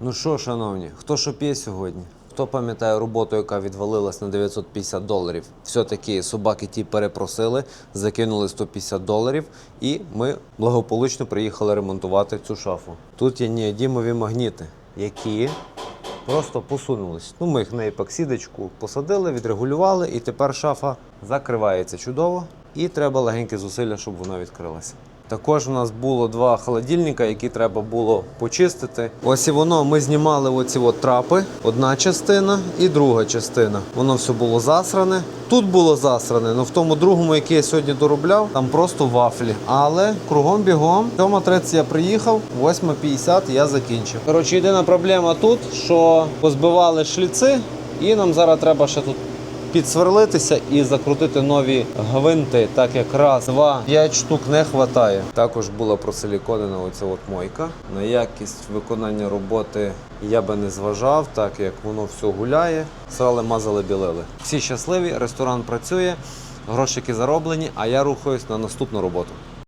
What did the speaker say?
Ну що, шановні, хто що п'є сьогодні? Хто пам'ятає роботу, яка відвалилась на 950 доларів? Все-таки собаки ті перепросили, закинули 150 доларів, і ми благополучно приїхали ремонтувати цю шафу. Тут є неодімові магніти, які просто посунулись. Ну, ми їх на епоксидочку посадили, відрегулювали, і тепер шафа закривається чудово. І треба легеньке зусилля, щоб вона відкрилася. Також у нас було два холодильника, які треба було почистити. Ось і воно. Ми знімали оці от трапи. Одна частина і друга частина. Воно все було засране. Тут було засране, але в тому другому, який я сьогодні доробляв, там просто вафлі. Але кругом бігом. 7.30 я приїхав, 8.50 я закінчив. Коротше, єдина проблема тут, що позбивали шліци, і нам зараз треба ще тут підсверлитися і закрутити нові гвинти, так як раз, два, п'ять штук не вистачає. Також була просиліконена оця от мойка. На якість виконання роботи я би не зважав, так як воно все гуляє. Срали, мазали, білили. Всі щасливі, ресторан працює, грошики зароблені, а я рухаюсь на наступну роботу.